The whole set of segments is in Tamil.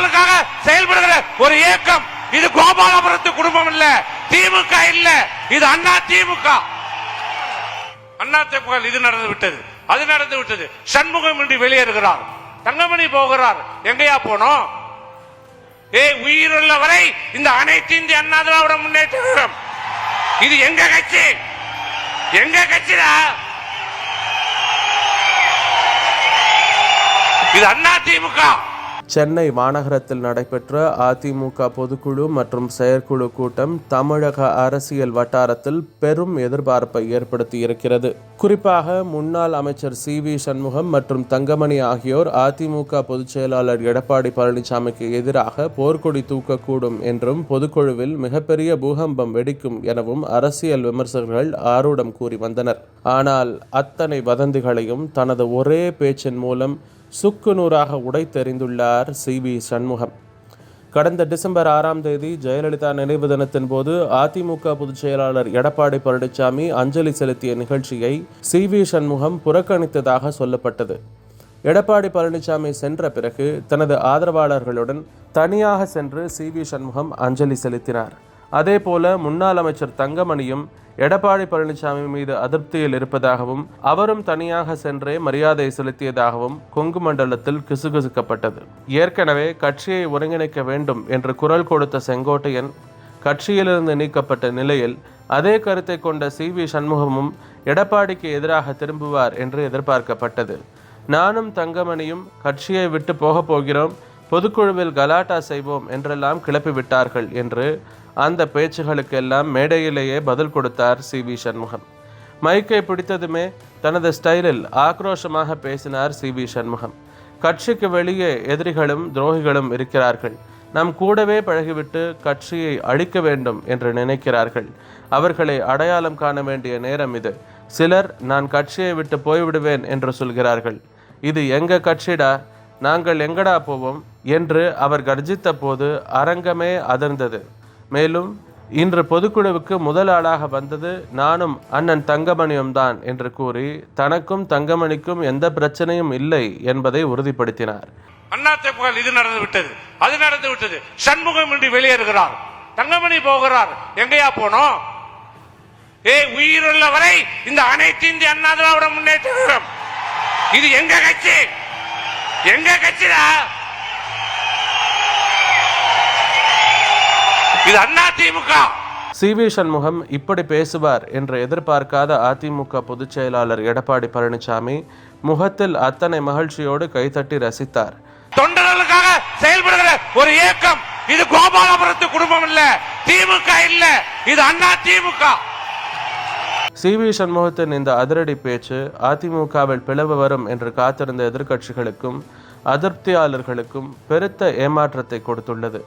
தொண்டர்களுக்காக செயல்படுகிற ஒரு இயக்கம். இது கோபாலபுரத்து குடும்பம் இல்ல திமுக இல்ல. இது அண்ணா திமுக. அண்ணா திமுக இது நடந்து விட்டது. அது நடந்து விட்டது. சண்முகம் இன்றி வெளியேறுகிறார். தங்கமணி போகிறார். எங்கயா போனோம்? ஏ உயிருள்ள வரை இந்த அனைத்து இந்திய அண்ணா திராவிட முன்னேற்ற இது எங்க கட்சி? எங்க கட்சிடா? இது அண்ணா திமுக. சென்னை மாநகரத்தில் நடைபெற்ற அதிமுக பொதுக்குழு மற்றும் செயற்குழு கூட்டம் தமிழக அரசியல் வட்டாரத்தில் பெரும் எதிர்பார்ப்பை ஏற்படுத்தி இருக்கிறது குறிப்பாக முன்னாள் அமைச்சர் சி வி சண்முகம் மற்றும் தங்கமணி ஆகியோர் அதிமுக பொதுச் செயலாளர் எடப்பாடி பழனிசாமிக்கு எதிராக போர்க்கொடி தூக்கக்கூடும் என்றும் பொதுக்குழுவில் மிகப்பெரிய பூகம்பம் வெடிக்கும் எனவும் அரசியல் விமர்சகர்கள் ஆரூடம் கூறி வந்தனர். ஆனால் அத்தனை வதந்திகளையும் தனது ஒரே பேச்சின் மூலம் சுக்கு நூறாக உடைத்தெறிந்துள்ளார் சி. வி. சண்முகம். கடந்த டிசம்பர் ஆறாம் தேதி ஜெயலலிதா நினைவு தினத்தின் போது அதிமுக பொதுச் செயலாளர் எடப்பாடி பழனிசாமி அஞ்சலி செலுத்திய நிகழ்ச்சியை சி. வி. சண்முகம் புறக்கணித்ததாக சொல்லப்பட்டது. எடப்பாடி பழனிசாமி சென்ற பிறகு தனது ஆதரவாளர்களுடன் தனியாக சென்று சி. வி. சண்முகம் அஞ்சலி செலுத்தினார். அதேபோல முன்னாள் அமைச்சர் தங்கமணியும் எடப்பாடி பழனிசாமி மீது அதிருப்தியில் இருப்பதாகவும் அவரும் தனியாக சென்றே மரியாதை செலுத்தியதாகவும் கொங்கு மண்டலத்தில் கிசுகிசுக்கப்பட்டது. ஏற்கனவே கட்சியை ஒருங்கிணைக்க வேண்டும் என்று குரல் கொடுத்த செங்கோட்டையன் கட்சியிலிருந்து நீக்கப்பட்ட நிலையில் அதே கருத்தை கொண்ட சி. வி. சண்முகமும் எடப்பாடிக்கு எதிராக திரும்புவார் என்று எதிர்பார்க்கப்பட்டது. நானும் தங்கமணியும் கட்சியை விட்டு போகப் போகிறோம் பொதுக்குழுவில் கலாட்டா செய்வோம் என்றெல்லாம் கிளப்பிவிட்டார்கள் என்று அந்த பேச்சுகளுக்கெல்லாம் மேடையிலேயே பதில் கொடுத்தார் சி வி சண்முகம். மைக்கை பிடித்ததுமே தனது ஸ்டைலில் ஆக்ரோஷமாக பேசினார் சி வி சண்முகம். கட்சிக்கு வெளியே எதிரிகளும் துரோகிகளும் இருக்கிறார்கள். நம் கூடவே பழகிவிட்டு கட்சியை அழிக்க வேண்டும் என்று நினைக்கிறார்கள். அவர்களை அடையாளம் காண வேண்டிய நேரம் இது. சிலர் நான் கட்சியை விட்டு போய்விடுவேன் என்று சொல்கிறார்கள். இது எங்க கட்சிடா? நாங்கள் எங்கடா போவோம்? என்று அவர் கர்ஜித்த போது அரங்கமே அதிர்ந்தது. மேலும் இன்று பொதுக்குழுவுக்கு முதல் ஆளாக வந்தது நானும் அண்ணன் தங்கமணியும் தான் என்று கூறி தனக்கும் தங்கமணிக்கும் எந்த பிரச்சனையும் இல்லை என்பதை உறுதிப்படுத்தினார். அண்ணா புகழ் இது நடந்து விட்டது அது நடந்து விட்டது. சண்முகம் இன்றி வெளியேறுகிறார். தங்கமணி போகிறார். எங்கேயா போனோம்? ஏய் உயிருள்ள வரை இந்த அனைத்து இந்திய அண்ணா திராவிட முன்னேற்ற இது எங்க கட்சி? எங்க கட்சிடா? இது அண்ணா திமுக. சி வி சண்முகம் இப்படி பேசுவார் என்று எதிர்பார்க்காத அதிமுக பொதுச் செயலாளர் எடப்பாடி பழனிசாமி முகத்தில் அத்தனை மகிழ்ச்சியோடு கைதட்டி ரசித்தார். தொண்டர்களுக்காக செயல்படுகிற ஒரு இயக்கம். இது கோபாலபுரத்து குடும்பம் இல்ல திமுக இல்ல இது அண்ணா திமுக. சி வி சண்முகத்தின் இந்த அதிரடி பேச்சு அதிமுகவில் பிளவு வரும் என்று காத்திருந்த எதிர்க்கட்சிகளுக்கும் அதிருப்தியாளர்களுக்கும் பெருத்த ஏமாற்றத்தை கொடுத்துள்ளது.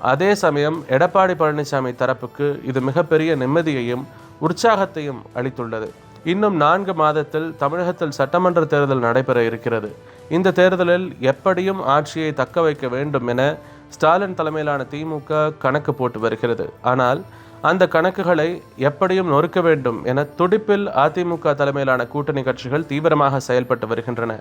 அதே சமயம் எடப்பாடி பழனிசாமி தரப்புக்கு இது மிகப்பெரிய நிம்மதியையும் உற்சாகத்தையும் அளித்துள்ளது. இன்னும் நான்கு மாதத்தில் தமிழகத்தில் சட்டமன்ற தேர்தல் நடைபெற இருக்கிறது. இந்த தேர்தலில் எப்படியும் ஆட்சியை தக்க வைக்க வேண்டும் என ஸ்டாலின் தலைமையிலான திமுக கணக்கு போட்டு வருகிறது. ஆனால் அந்த கணக்குகளை எப்படியும் நொறுக்க வேண்டும் என துடிப்பில் அதிமுக தலைமையிலான கூட்டணி கட்சிகள் தீவிரமாக செயல்பட்டு வருகின்றன.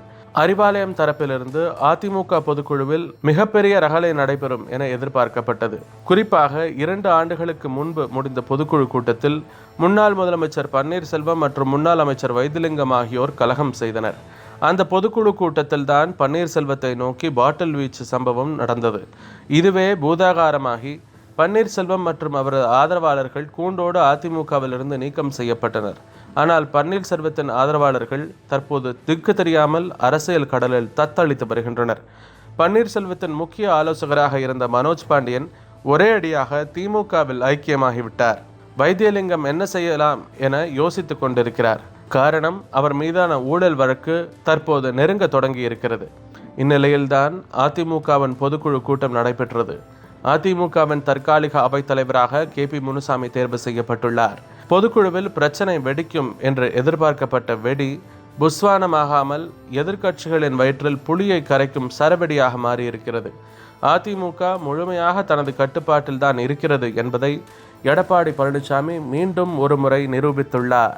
அறிவாலயம் தரப்பிலிருந்து அதிமுக பொதுக்குழுவில் மிகப்பெரிய ரகலை நடைபெறும் என எதிர்பார்க்கப்பட்டது. குறிப்பாக இரண்டு ஆண்டுகளுக்கு முன்பு முடிந்த பொதுக்குழு கூட்டத்தில் முன்னாள் முதலமைச்சர் பன்னீர்செல்வம் மற்றும் முன்னாள் அமைச்சர் வைத்திலிங்கம் ஆகியோர் கலகம் செய்தனர். அந்த பொதுக்குழு கூட்டத்தில் தான் பன்னீர்செல்வத்தை நோக்கி பாட்டில் வீச்சு சம்பவம் நடந்தது. இதுவே பூதாகாரமாகி பன்னீர்செல்வம் மற்றும் அவரது ஆதரவாளர்கள் கூண்டோடு அதிமுகவிலிருந்து நீக்கம் செய்யப்பட்டனர். ஆனால் பன்னீர்செல்வத்தின் ஆதரவாளர்கள் தற்போது திக்கு தெரியாமல் அரசியல் கடலில் தத்தளித்து வருகின்றனர். பன்னீர்செல்வத்தின் முக்கிய ஆலோசகராக இருந்த மனோஜ் பாண்டியன் ஒரே அடியாக திமுகவில் ஐக்கியமாகிவிட்டார். வைத்தியலிங்கம் என்ன செய்யலாம் என யோசித்து கொண்டிருக்கிறார். காரணம் அவர் மீதான ஊழல் வழக்கு தற்போது நெருங்க தொடங்கி இருக்கிறது இந்நிலையில்தான் அதிமுகவின் பொதுக்குழு கூட்டம் நடைபெற்றது. அதிமுகவின் தற்காலிக அவைத்தலைவராக கே பி முனுசாமி தேர்வு செய்யப்பட்டுள்ளார். பொதுக்குழுவில் பிரச்சனை வெடிக்கும் என்று எதிர்பார்க்கப்பட்ட வெடி புஸ்வானமாகாமல் எதிர்க்கட்சிகளின் வயிற்றில் புலியை கரைக்கும் சரவெடியாக மாறியிருக்கிறது. அதிமுக முழுமையாக தனது கட்டுப்பாட்டில் தான் இருக்கிறது என்பதை எடப்பாடி பழனிசாமி மீண்டும் ஒருமுறை நிரூபித்துள்ளார்.